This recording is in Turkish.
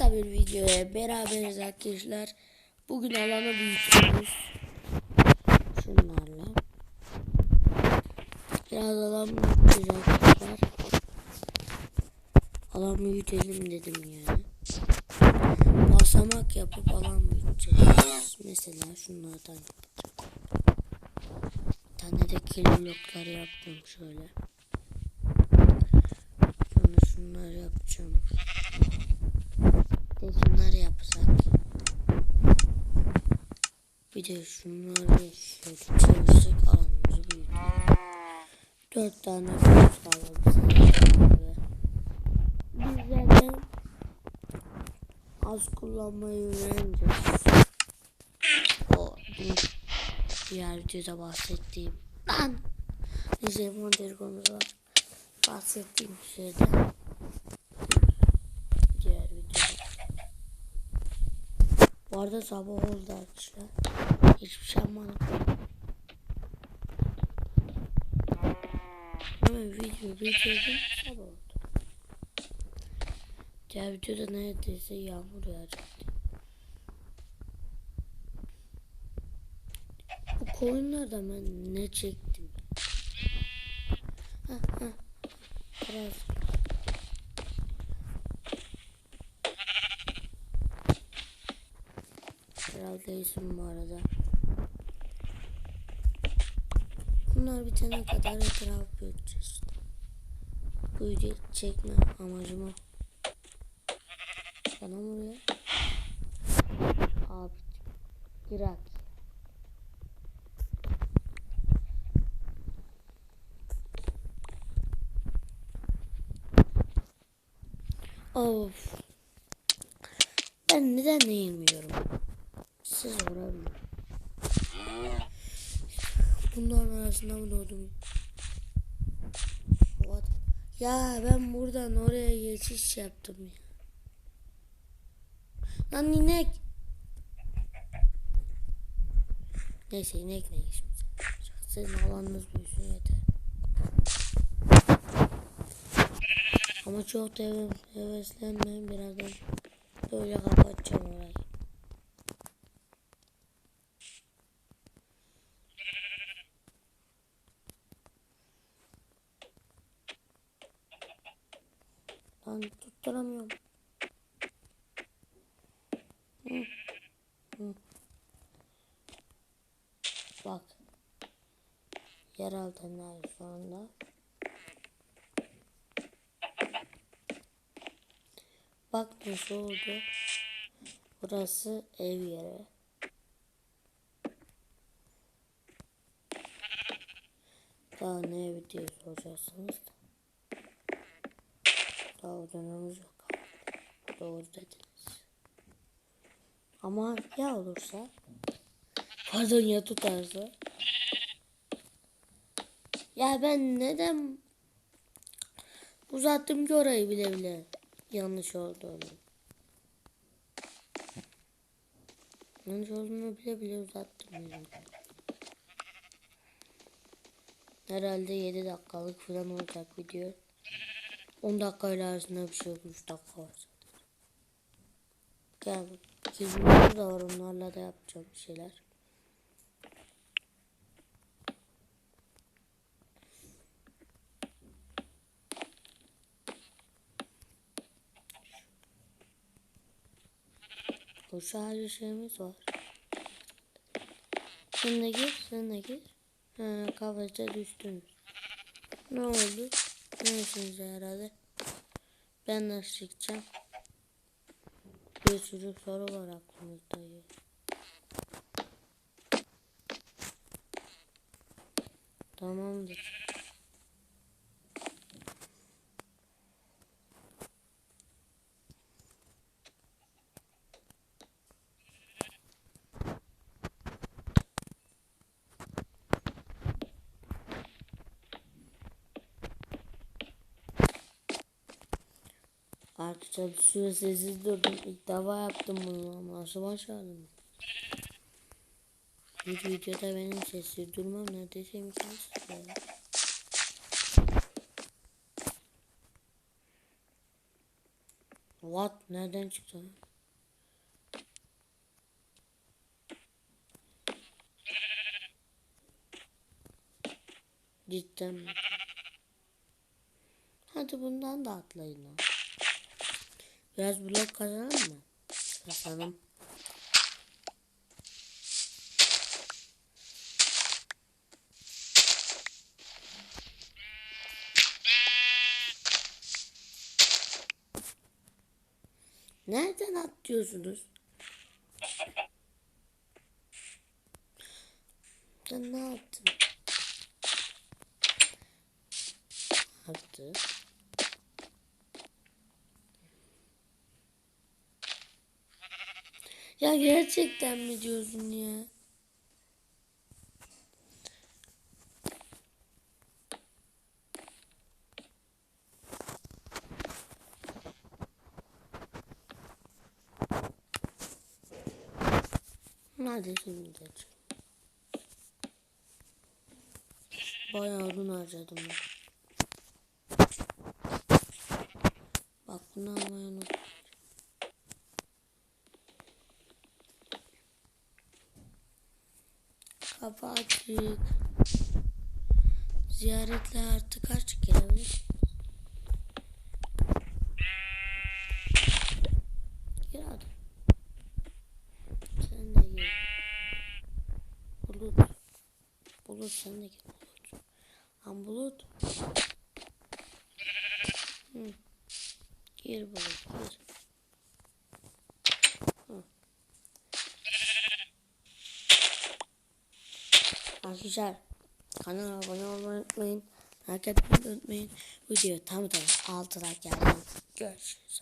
kısa bir videoya beraberiz arkadaşlar. Bugün alanı büyütüyoruz. Şunlarla. Biraz alan büyüteceğiz arkadaşlar. Alan büyütelim dedim yani. Basamak yapıp alan büyüteceğiz. Mesela şunlardan yapacağım. Bir tane de kiloluklar yaptım şöyle. Sonra şunları yapacağım. Bir de şunları yapsak. Bir de şunları şöyle alanımızı büyütüyor. Dört tane kılıç alalım. Biz zaten az kullanmayı öğreneceğiz. O diğer videoda bahsettiğim lan neyse konusu var. Bahsettiğim şeyde diğer videoda. Bu arada sabah oldu arkadaşlar. Hiçbir şey yapmadım. Hemen video bitirdim sabah oldu. Diğer videoda neredeyse yağmur yağacaktı. Bu koyunlardan ben ne çektim? Ha ha. Biraz. Herhalde isim bu arada. Bunlar bitene kadar etraf büyüteceğiz. Bu videoyu çekme amacım o. Bana vuruyor. Abi. Irak. Of. Ben neden yemiyorum? Siz vurabilirim. Bunların arasında mı doğdum? What? Ya ben buradan oraya geçiş yaptım ya. Lan inek. Neyse inek ne yarayacak. Sizin alanınız büyüsün yeter. Ama çok da heves- heveslenmeyin birazdan böyle kapatacağım orayı. Lan tutturamıyorum. Hı. Hı. Bak. Yer altında şu anda. Bak nasıl oldu. Burası ev yeri. Daha ne evi diye soracaksınız da. Odunumuz yok. Doğru dediniz. Ama ya olursa? Pardon ya tutarsa? Ya ben neden uzattım ki orayı bile bile yanlış olduğunu? Yanlış olduğunu bile bile uzattım herhalde 7 dakikalık falan olacak video 10 dakika ile arasında bir şey yok 3 dakika var Gel Kizimler da var onlarla da yapacağım bir şeyler. Bu şarjı şeyimiz var. Sen de gir, sen de gir. Ha, kafeste düştünüz. Ne oldu? Neyesiniz herhalde? Ben nasıl çıkacağım? Bir sürü soru var aklımızda. Tamamdır. Artık bir süre sessiz durdum. İlk defa yaptım bunu ama nasıl başardım? Bir videoda benim sessiz durmam neredeyse imkansız. What? Nereden çıktı? Cidden mi? Hadi bundan da atlayın o. Biraz blok kazanalım mı? Kazanalım. Nereden atlıyorsunuz? Sen ne yaptın? Attı. Ya gerçekten mi diyorsun ya? Hadi şimdi çık. Bayağı odun harcadım ben. Bak bunu almayı unuttum. Kapı açık. Ziyaretle artık kaç gelebilir? Sen de. Bulut. Bulut sen de gir Bulut. Lan Bulut. Hı. Gir Bulut gir. Hı. Arkadaşlar kanala abone olmayı unutmayın. Like etmeyi unutmayın. Video tam tam 6 like geldi. Görüşürüz.